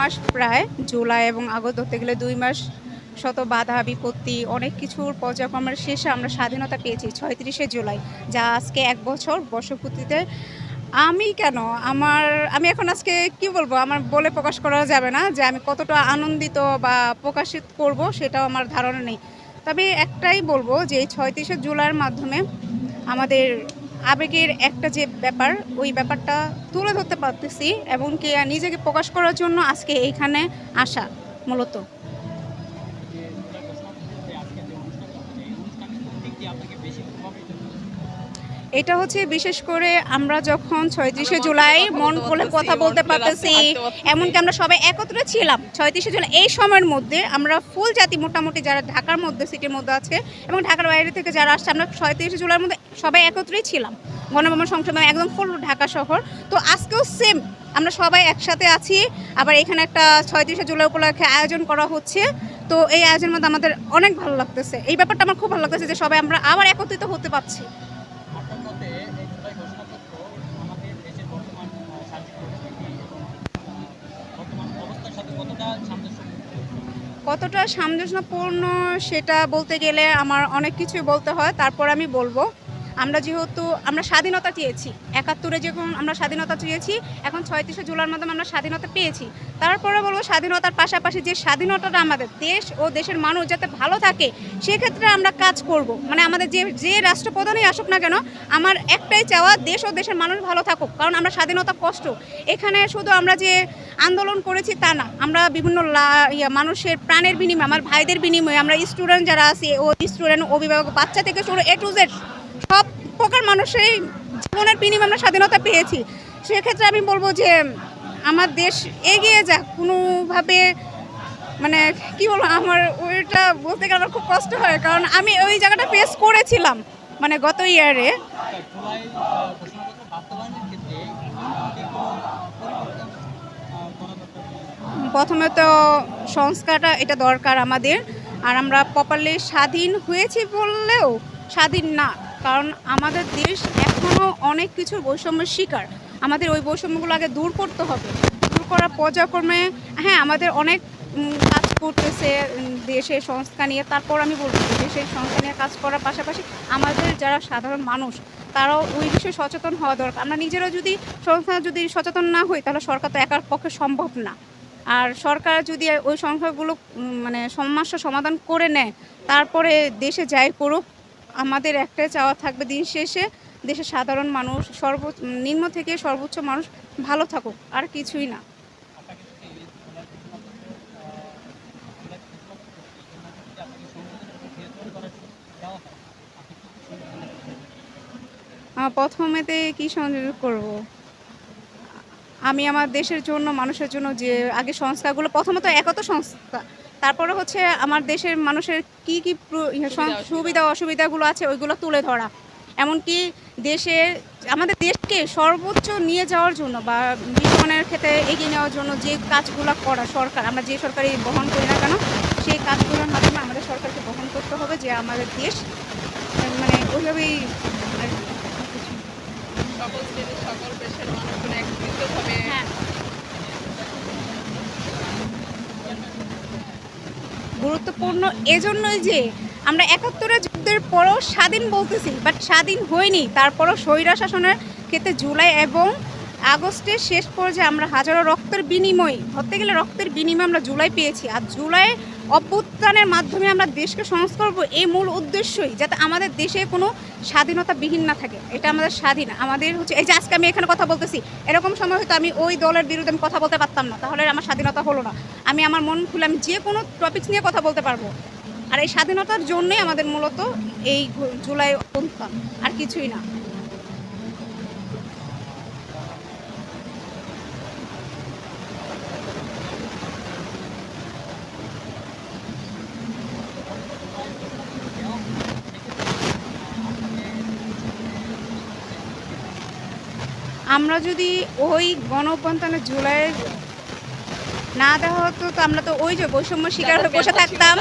মাস প্রায়, জুলাই এবং আগস্ট ধরতে গেলে দুই মাস শত বাধা, বিপত্তি, অনেক কিছুর পর্যায়ক্রমের শেষে আমরা স্বাধীনতা পেয়েছি ছয়ত্রিশে জুলাই, যা আজকে এক বছর বর্ষপূর্তিতে। আমি কেন? আমার, আমি এখন আজকে কি বলব? আমার বলে প্রকাশ করা যাবে না যে আমি কতটা আনন্দিত বা প্রকাশিত করব সেটাও আমার ধারণা নেই। তবে একটাই বলব যে এই ছয়ত্রিশে জুলাইয়ের মাধ্যমে আমাদের আবেগের একটা যে ব্যাপার, ওই ব্যাপারটা তুলে ধরতে পারতেছি এবং কি নিজেকে প্রকাশ করার জন্য আজকে এইখানে আসা মূলত। এটা হচ্ছে বিশেষ করে আমরা যখন ছয়ত্রিশে জুলাই মন বলে কথা বলতে পারতেছি, এমনকি আমরা সবাই একত্রে ছিলাম ছয়ত্রিশে জুলাই। এই সময়ের মধ্যে আমরা ফুল জাতি মোটামুটি যারা ঢাকার মধ্যে, সিটির মধ্যে আছে এবং ঢাকার বাইরে থেকে যারা আসছে, আমরা ছয়ত্রিশে জুলাইয়ের মধ্যে সবাই একত্রেই ছিলাম। গণভবন সংসদে একদম ফুল ঢাকা শহর। তো আজকেও সেম আমরা সবাই একসাথে আছি। আবার এখানে একটা ছয়ত্রিশে জুলাই উপলক্ষে আয়োজন করা হচ্ছে। তো এই আয়োজনের মধ্যে আমাদের অনেক ভালো লাগতেছে। এই ব্যাপারটা আমার খুব ভালো লাগতেছে যে সবাই আমরা আবার একত্রিত হতে পারছি। কতটা সামঞ্জস্যপূর্ণ? সেটা বলতে গেলে আমার অনেক কিছুই বলতে হয়, তারপর আমি বলব। আমরা যেহেতু, আমরা স্বাধীনতা চেয়েছি, একাত্তরে যখন আমরা স্বাধীনতা চেয়েছি, এখন ছয়ত্রিশে জুলাইয়ের মাধ্যমে আমরা স্বাধীনতা পেয়েছি। তারপরে বলব স্বাধীনতার পাশাপাশি যে স্বাধীনতাটা আমাদের দেশ ও দেশের মানুষ যাতে ভালো থাকে, সেক্ষেত্রে আমরা কাজ করব। মানে আমাদের যে যে রাষ্ট্রপ্রধানই আসুক না কেন, আমার একটাই চাওয়া দেশ ও দেশের মানুষ ভালো থাকুক, কারণ আমরা স্বাধীনতা কষ্ট। এখানে শুধু আমরা যে আন্দোলন করেছি তা না। আমরা বিভিন্ন মানুষের প্রাণের বিনিময়ে, আমার ভাইদের বিনিময়ে, আমরা স্টুডেন্ট যারা আছি, ও স্টুডেন্ট অভিভাবক, বাচ্চা থেকে শুরু এ টু জেড সব প্রকার মানুষের জীবনের বিনিময়ে আমরা স্বাধীনতা পেয়েছি। সেক্ষেত্রে আমি বলব যে, আমার দেশ এগিয়ে যাক, কোনোভাবে মানে কি বলব, আমার ওইটা বলতে গেলে আমার খুব কষ্ট হয়, কারণ আমি ওই জায়গাটা ফেস করেছিলাম মানে গত ইয়ারে প্রথমে তো সংস্কারটা এটা দরকার আমাদের। আর আমরা প্রপারলি স্বাধীন হয়েছি বললেও স্বাধীন না। কারণ আমাদের দেশ এখনও অনেক কিছুর বৈষম্যের শিকার। আমাদের ওই বৈষম্যগুলো আগে দূর করতে হবে। দূর করার পর্যায়ক্রমে হ্যাঁ আমাদের অনেক কাজ করতেছে দেশের সংস্কার নিয়ে। তারপর আমি বলব দেশের সংস্কার নিয়ে কাজ করার পাশাপাশি আমাদের যারা সাধারণ মানুষ, তারাও ওই বিষয়ে সচেতন হওয়া দরকার। আমরা নিজেরাও যদি সংস্থা যদি সচেতন না হই, তাহলে সরকার তো একার পক্ষে সম্ভব না। আর সরকার যদি ওই সংখ্যাগুলো মানে সমস্যা সমাধান করে নেয়, তারপরে দেশে যাই করুক, আমাদের একটাই চাওয়া থাকবে দিন শেষে দেশের সাধারণ মানুষ, সর্ব, নিম্ন থেকে সর্বোচ্চ মানুষ ভালো থাকুক, আর কিছুই না? প্রথমেতে কি সংযোগ করব আমি আমার দেশের জন্য মানুষের জন্য যে আগে সংস্কারগুলো প্রথমত একত সংস্থা তারপরে হচ্ছে আমার দেশের মানুষের কি কি ইয়ে সুবিধা অসুবিধাগুলো আছে ওইগুলো তুলে ধরা। এমনকি দেশের আমাদের দেশকে সর্বোচ্চ নিয়ে যাওয়ার জন্য বা বিজ্ঞানের ক্ষেত্রে এগিয়ে নেওয়ার জন্য যে কাজগুলো করা সরকার আমরা যে সরকারি বহন করি না কেন সেই কাজগুলোর মাধ্যমে আমাদের সরকারকে বহন করতে হবে যে আমাদের দেশ মানে ওইভাবেই সকল শ্রেণির সকল পেশার মানুষজন একত্রিতভাবে হ্যাঁ। গুরুত্বপূর্ণ এজন্যই যে আমরা একাত্তরের যুদ্ধের পরও স্বাধীন বলতেছি বাট স্বাধীন হয়নি। তারপরও স্বৈরা শাসনের ক্ষেত্রে জুলাই এবং আগস্টের শেষ পর্যায়ে আমরা হাজারো রক্তের বিনিময়ে ধরতে গেলে রক্তের বিনিময়ে আমরা জুলাই পেয়েছি। আর জুলাই অভ্যুত্থানের মাধ্যমে আমরা দেশকে সংস্কার করব, এই মূল উদ্দেশ্যই, যাতে আমাদের দেশে কোনো স্বাধীনতা বিহীন না থাকে। এটা আমাদের স্বাধীন, আমাদের হচ্ছে, এই যে আজকে আমি এখানে কথা বলতেছি, এরকম সময় হয়তো আমি ওই দলের বিরুদ্ধে আমি কথা বলতে পারতাম না, তাহলে আমার স্বাধীনতা হলো না। আমি আমার মন খুলে আমি যে কোনো টপিকস নিয়ে কথা বলতে পারব। আর এই স্বাধীনতার জন্যই আমাদের মূলত এই জুলাই অভ্যুত্থান, আর কিছুই না। আমরা যদি ওই গণ অভ্যুত্থানের জুলাইয়ের না দেওয়া হতো তো আমরা তো ওই যে বৈষম্য শিকার হয়ে বসে থাকতাম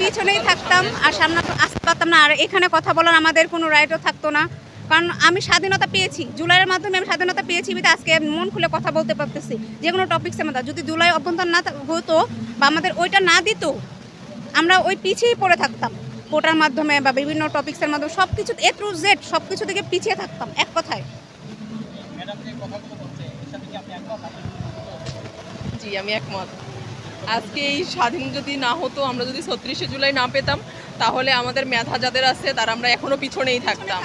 পিছনেই থাকতাম আর সামনে তো আসতে পারতাম না। আর এখানে কথা বলার আমাদের কোনো রাইটও থাকতো না। কারণ আমি স্বাধীনতা পেয়েছি জুলাইয়ের মাধ্যমে আমি স্বাধীনতা পেয়েছি বিধে আজকে মন খুলে কথা বলতে পারতেছি। যে কোনো টপিক্সের মধ্যে। যদি জুলাই অভ্যন্তর না হতো বা আমাদের ওইটা না দিত আমরা ওই পিছিয়েই পড়ে থাকতাম। কোটার মাধ্যমে বা বিভিন্ন টপিক্সের মাধ্যমে সব কিছু এ টু জেড সব কিছু থেকে পিছিয়ে থাকতাম এক কথায় ম্যাডাম যে কথাগুলো বলছে এর সাথে কি আপনি একমত আপনি জি, আমি একমত। আজকে এই স্বাধীন যদি না হতো, আমরা যদি ছত্রিশে জুলাই না পেতাম, তাহলে আমাদের মেধা যাদের আছে, তারা আমরা এখনও পিছনেই থাকতাম।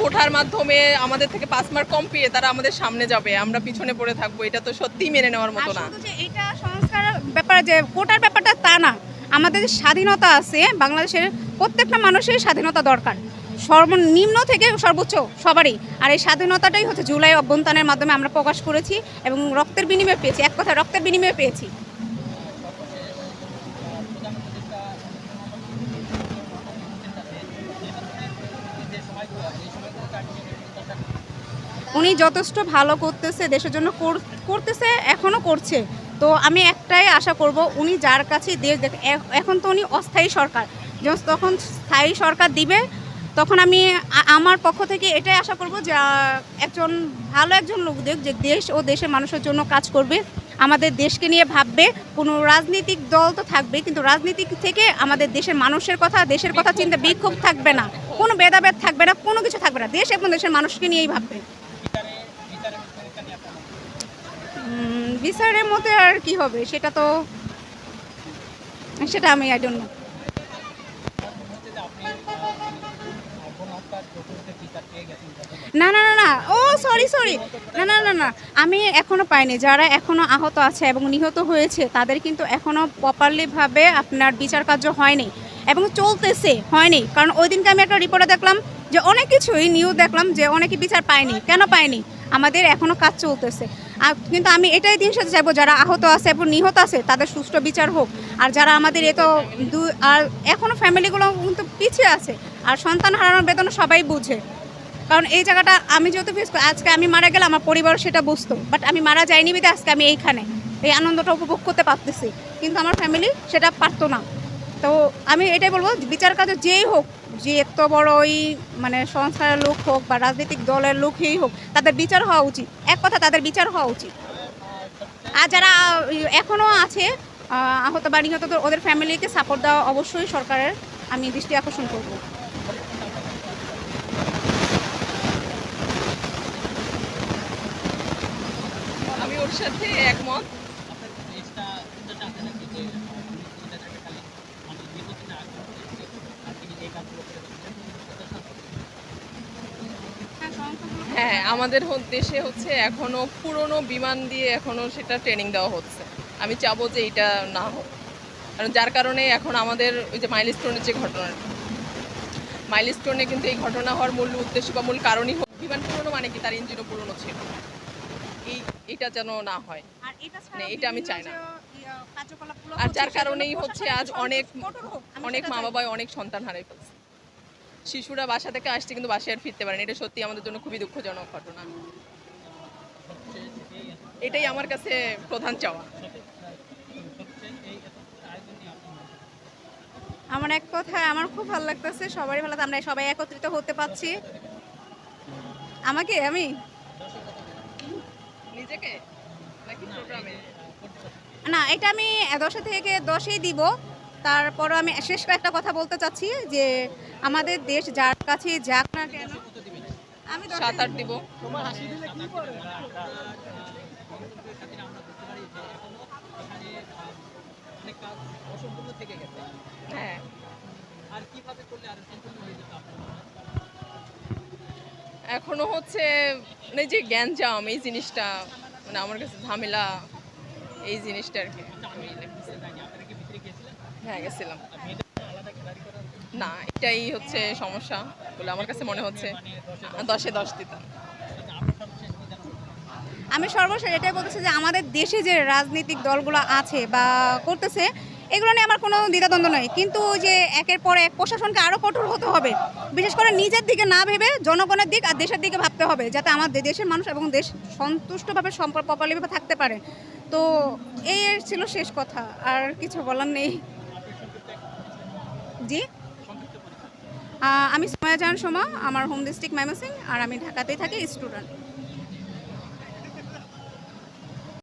কোঠার মাধ্যমে আমাদের থেকে পাঁচ মার্ক কম পেয়ে তারা আমাদের সামনে যাবে, আমরা পিছনে পড়ে থাকব, এটা তো সত্যিই মেনে নেওয়ার মতো না। এটা সংস্কার ব্যাপার, যে কোটার ব্যাপারটা তা না, আমাদের যে স্বাধীনতা আছে, বাংলাদেশের প্রত্যেকটা মানুষের স্বাধীনতা দরকার। সর্বনিম্ন থেকে সর্বোচ্চ সবারই। আর এই স্বাধীনতাটাই হচ্ছে জুলাই অভ্যন্তরের মাধ্যমে আমরা প্রকাশ করেছি এবং রক্তের বিনিময়ে পেয়েছি। এক কথা রক্তের বিনিময়ে পেয়েছি। উনি যথেষ্ট ভালো করতেছে, দেশের জন্য করতেছে, এখনও করছে। তো আমি একটাই আশা করব, উনি যার কাছে দেশ দেখ এখন তো উনি অস্থায়ী সরকার। যখন তখন স্থায়ী সরকার দিবে তখন আমি আমার পক্ষ থেকে এটাই আশা করব যে একজন ভালো একজন লোক দেখ যে দেশ ও দেশের মানুষের জন্য কাজ করবে আমাদের দেশকে নিয়ে ভাববে কোনো রাজনৈতিক দল তো থাকবে কিন্তু রাজনীতিক থেকে আমাদের দেশের মানুষের কথা দেশের কথা চিন্তা বিক্ষোভ থাকবে না। কোনো ভেদাভেদ থাকবে না কোনো কিছু থাকবে না দেশ এবং দেশের মানুষকে নিয়েই ভাববে। বিচারের মধ্যে আর কি হবে সেটা তো সেটা আমি আই ডোন্ট নো না না না না। ও সরি সরি না না না না। আমি এখনও পাইনি। যারা এখনও আহত আছে এবং নিহত হয়েছে, তাদের কিন্তু এখনও প্রপারলি ভাবে আপনার বিচার কার্য হয়নি এবং চলতেছে, হয়নি। কারণ ওই দিনকে আমি একটা রিপোর্টে দেখলাম যে অনেক কিছুই নিউজ দেখলাম যে অনেকে বিচার পায়নি। কেন পায়নি? আমাদের এখনও কাজ চলতেছে। আর কিন্তু আমি এটাই দিন সাথে চাইব, যারা আহত আছে এবং নিহত আছে, তাদের সুষ্ঠু বিচার হোক। আর যারা আমাদের এ তো দু আর এখনও ফ্যামিলিগুলো কিন্তু পিছিয়ে আছে। আর সন্তান হারানোর বেদনা সবাই বুঝে। কারণ এই জায়গাটা আমি যেহেতু ফেস আজকে আমি মারা গেলে আমার পরিবার সেটা বুঝতো। বাট আমি মারা যাইনি বিধে আজকে আমি এইখানে। এই আনন্দটা উপভোগ করতে পারতেছি। কিন্তু আমার ফ্যামিলি সেটা পারতো না। তো আমি এটাই বলব বিচার কাজে যেই হোক যে এত বড় ওই মানে সংস্কারের লোক হোক বা রাজনৈতিক দলের লোকই হোক তাদের বিচার হওয়া উচিত। এক কথা তাদের বিচার হওয়া উচিত। আর যারা এখনও আছে আহ, আহত বা নিহত ওদের ফ্যামিলিকে সাপোর্ট দেওয়া অবশ্যই সরকারের। আমি দৃষ্টি আকর্ষণ করব আমি ওর সাথে একমত আপনার দেশটা চিন্তাটা আছে নাকি যে আহ, পুলিশ নেতাদেরকে খালি মানে নির্বাচনে আগ্রহ করেছে আর তিনি এই কাজগুলো করে যাচ্ছেন প্রত্যাশা হ্যাঁ আমাদের হ- দেশে হচ্ছে এখনও পুরনো বিমান দিয়ে এখনও সেটা ট্রেনিং দেওয়া হচ্ছে। আমি চাবো যে এটা না হোক। কারণ যার কারণে এখন আমাদের ওই যে মাইলস্টোনের যে ঘটনা মাইলস্টোনে কিন্তু এই ঘটনা হওয়ার মূল উদ্দেশ্য বা মূল কারণই হোক বিমান পুরনো মানে কি? তার ইঞ্জিনও পুরনো ছিল। এটা যেন না হয়। এটা মানে এটা আমি চাই না। আর যার কারণেই হচ্ছে আজ অনেক অনেক মা। বাবাই অনেক সন্তান হারাই ফেলছে। শিশুরা বাসা থেকে আসছে কিন্তু বাসায় আর ফিরতে পারেনি। এটা সত্যি আমাদের জন্য খুবই দুঃখজনক ঘটনা। এটাই আমার কাছে প্রধান চাওয়া? আমার এক কথা আমার খুব ভালো লাগতেছে। সবারই ভালো আমরা সবাই একত্রিত হতে পারছি। আমাকে? আমি? নিজেকে? নাকি প্রোগ্রামে না এটা আমি দশে থেকে দশেই দিব। তারপরও আমি শেষ একটা কথা বলতে চাচ্ছি যে আমাদের দেশ যার কাছে যাক না কেন আমি সাত আট দিব। অনেক কাজ অসম্পূর্ণ থেকে গেছে হ্যাঁ। আর কীভাবে করলে আরও সম্পূর্ণ হয়ে যেত আপনার? এখনও হচ্ছে মানে যে জ্ঞানজাম এই জিনিসটা মানে আমার কাছে ঝামেলা, এই জিনিসটা আর কি। হ্যাঁ গেছিলাম। না, এটাই হচ্ছে সমস্যা বলে আমার কাছে মনে হচ্ছে। দশে দশে দিতাম? আমি সর্বশেষ এটাই বলতেছি যে আমাদের দেশে যে রাজনৈতিক দলগুলো আছে বা করতেছে এগুলো নিয়ে আমার কোনো দ্বিধাদ্বন্দ্ব নয় কিন্তু যে একের পর এক প্রশাসনকে আরও কঠোর হতে হবে। বিশেষ করে নিজের দিকে না ভেবে জনগণের দিক আর দেশের দিকে ভাবতে হবে, যাতে আমাদের দেশের মানুষ এবং দেশ সন্তুষ্টভাবে প্রপারলিভাবে থাকতে পারে। তো এই ছিল শেষ কথা, আর কিছু বলার নেই। জি? আমি সোয়া জাহান সোমা, আমার হোম ডিস্ট্রিক্ট ময়মনসিং আর আমি ঢাকাতেই থাকি স্টুডেন্ট